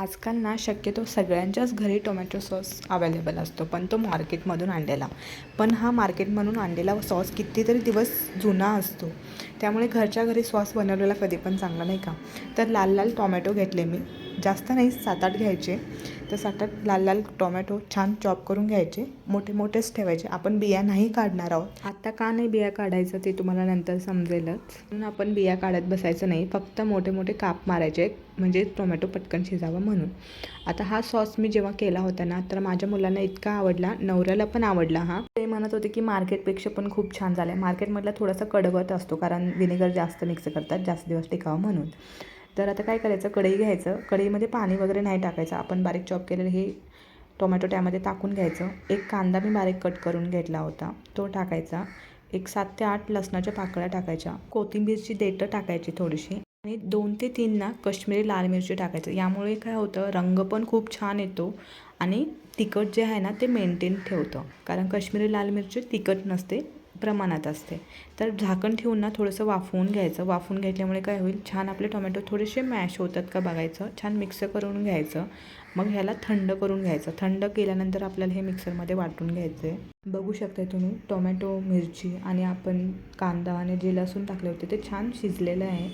आजकाल ना शक्यतो सगळ्यांच्याच घरी टोमॅटो सॉस अवेलेबल असतो पण तो मार्केटमधून आणलेला. पण हा मार्केटमधून आणलेला सॉस कितीतरी दिवस जुना असतो. त्यामुळे घरच्या घरी सॉस बनवलेला कधी पण चांगला नाही का? तर लाल लाल टोमॅटो घेतले मी. जास्त नाही सात आठ घ्यायचे. तर सात आठ लाल लाल टोमॅटो छान चॉप करून घ्यायचे. मोठे मोठेच ठेवायचे. आपण बिया नाही काढणार आहोत. आता का नाही बिया काढायचं ते तुम्हाला नंतर समजेलच. म्हणून आपण बिया काढत बसायचं नाही. फक्त मोठे मोठे काप मारायचे म्हणजे टोमॅटो पटकन शिजावं म्हणून. आता हा सॉस मी जेव्हा केला होता ना तर माझ्या मुलांना इतका आवडला. नवऱ्याला पण आवडला हा. ते म्हणत होते की मार्केटपेक्षा पण खूप छान झालं आहे मार्केटमधला थोडासा कडवट असतो कारण विनेगर जास्त मिक्स करतात जास्त दिवस टिकावं म्हणून. तर आता काय करायचं? कढई घ्यायचं. कढईमध्ये पाणी वगैरे नाही टाकायचं. आपण बारीक चॉप केलेलं हे टोमॅटो त्यामध्ये टाकून घ्यायचं. एक कांदा मी बारीक कट करून घेतला होता. तो टाकायचा. एक सात ते आठ लसणाच्या पाकळ्या टाकायच्या. कोथिंबीरची देठं टाकायची थोडीशी. आणि दोन ते तीन ना कश्मीरी लाल मिरची टाकायचं. यामुळे काय होतं? रंग पण खूप छान येतो आणि तिखट जे आहे ना ते मेंटेन ठेवतं. कारण कश्मीरी लाल मिरची तिखट नसते. प्रमाणात असते. तर झाकण ठेवून ना थोडंसं वाफवून घ्यायचं. वाफवून घेतल्यामुळे काय होईल? छान आपले टोमॅटो थोडेसे मॅश होतात का बघायचं? छान मिक्स करून घ्यायचं. मग ह्याला थंड करून घ्यायचं. थंड केल्यानंतर आपल्याला हे मिक्सरमध्ये वाटून घ्यायचं आहे बघू शकताय तुम्ही टोमॅटो मिरची आणि आपण कांदा आणि जे लसूण टाकले होते ते छान शिजलेलं आहे.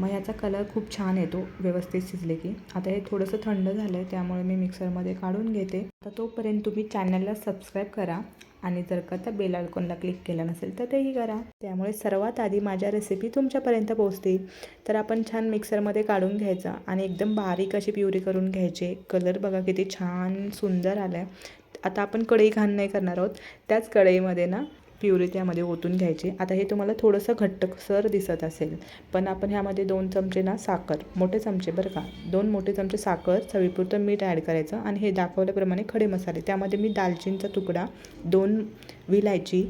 मग याचा कलर खूप छान येतो व्यवस्थित शिजले की. आता हे थोडंसं थंड झालं आहे त्यामुळे मी मिक्सरमध्ये काढून घेते. तर तोपर्यंत तुम्ही चॅनलला सबस्क्राईब करा आणि जर का त्या बेल आयकॉनला क्लिक केलं नसेल तर तेही करा. त्यामुळे सर्वात आधी माझ्या रेसिपी तुमच्यापर्यंत पोहोचतील. तर आपण छान मिक्सरमध्ये काढून घ्यायचा आणि एकदम बारीक अशी प्युरी करून घ्यायचे. कलर बघा किती छान सुंदर आला आहे आता आपण कढई घाण नाही करणार आहोत. त्याच कढईमध्ये ना प्युरी त्यामध्ये ओतून घ्यायची. आता हे तुम्हाला थोडंसं घट्टसर दिसत असेल. पण आपण ह्यामध्ये दोन चमचे ना साखर मोठे चमचे बरं का. दोन मोठे चमचे साखर चवीपुरतं मीठ ॲड करायचं आणि हे दाखवल्याप्रमाणे खडे मसाले. त्यामध्ये मी दालचिनीचा तुकडा दोन विलायची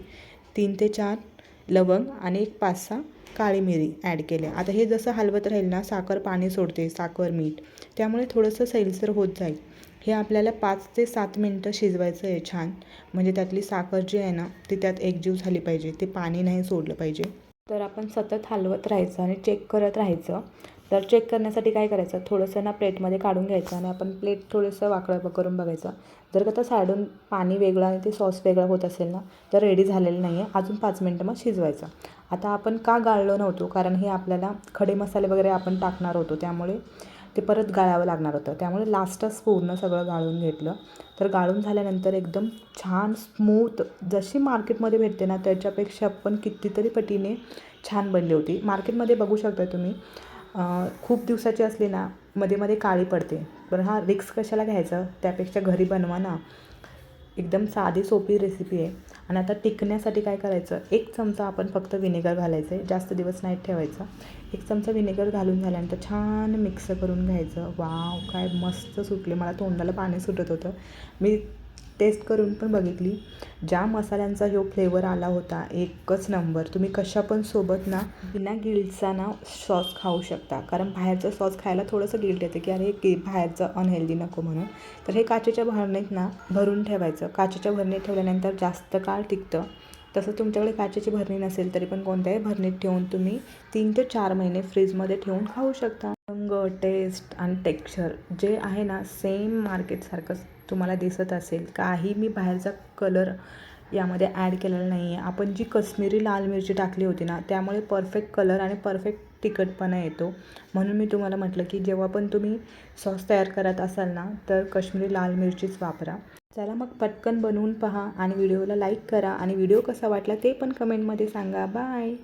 तीन ते चार लवंग आणि एक पाच सहा काळी मिरी ॲड केले आता हे जसं हलवत राहील ना साखर पाणी सोडते साखर मीठ. त्यामुळे थोडंसं सैलसर होत जाईल. हे आपल्याला पाच ते सात मिनटं शिजवायचं आहे छान. म्हणजे त्यातली साखर जी आहे ना ती त्यात एकजीव झाली पाहिजे. ते पाणी नाही सोडलं पाहिजे. तर आपण सतत हलवत राहायचं आणि चेक करत राहायचं. तर चेक करण्यासाठी काय करायचं? थोडंसं ना प्लेटमध्ये काढून घ्यायचं आणि आपण प्लेट थोडंसं वाकडं करून बघायचं. जर का तर साईडून पाणी वेगळं आणि ते सॉस वेगळं होत असेल ना तर रेडी झालेलं नाही आहे अजून पाच मिनटं मग शिजवायचं. आता आपण का गाळलो नव्हतो? कारण हे आपल्याला खडे मसाले वगैरे आपण टाकणार होतो त्यामुळे. ते परत गाळावं लागणार होतं. त्यामुळे लास्टच पूर्ण सगळं गाळून घेतलं. तर गाळून झाल्यानंतर एकदम छान स्मूथ जशी मार्केटमध्ये भेटते ना त्याच्यापेक्षा पण कितीतरी पटीने छान बनली होती. मार्केटमध्ये बघू शकता तुम्ही खूप दिवसाची असली ना मध्ये मध्ये काळी पडते. पण हा रिक्स कशाला घ्यायचं? त्यापेक्षा घरी बनवा ना. एकदम साधी सोपी रेसिपी आहे. आणि आता टिकण्यासाठी काय करायचं? एक चमचा आपण फक्त विनेगर घालायचं आहे. जास्त दिवस नाही ठेवायचं. एक चमचा विनेगर घालून झाल्यानंतर छान मिक्स करून घ्यायचं. वाव काय मस्त सुटले. मला तोंडाला पाणी सुटत होतं. मी टेस्ट करून पण बघितली. ज्या मसाल्यांचा ह्यो फ्लेवर आला होता एकच नंबर तुम्ही कशा पण सोबत ना बिना गिल्टचा ना सॉस खाऊ शकता. कारण बाहेरचं सॉस खायला थोडंसं गिल्ट येते की अरे की बाहेरचं अनहेल्दी नको म्हणून. तर हे काचेच्या भरणीत ना भरून ठेवायचं. काचेच्या भरणीत ठेवल्यानंतर जास्त काळ टिकतं. तसं तुमच्याकडे काचेची भरणी नसेल तरी पण कोणत्याही भरणीत ठेवून तुम्ही तीन ते चार महिने फ्रीजमध्ये ठेवून खाऊ शकता. रंग टेस्ट आणि टेक्स्चर जे आहे ना सेम मार्केटसारखंच तुम्हाला दिसत असेल. काही मी बाहेरचा कलर यामध्ये ॲड केलेलं नाही आहे आपण जी कश्मीरी लाल मिरची टाकली होती ना त्यामुळे परफेक्ट कलर आणि परफेक्ट तिखटपणा येतो. म्हणून मी तुम्हाला म्हटलं की जेव्हा पण तुम्ही सॉस तयार करत असाल ना तर कश्मीरी लाल मिरचीच वापरा. चला मग पटकन बनवून पहा आणि व्हिडिओला लाईक करा. आणि व्हिडिओ कसा वाटला ते पण कमेंटमध्ये सांगा. बाय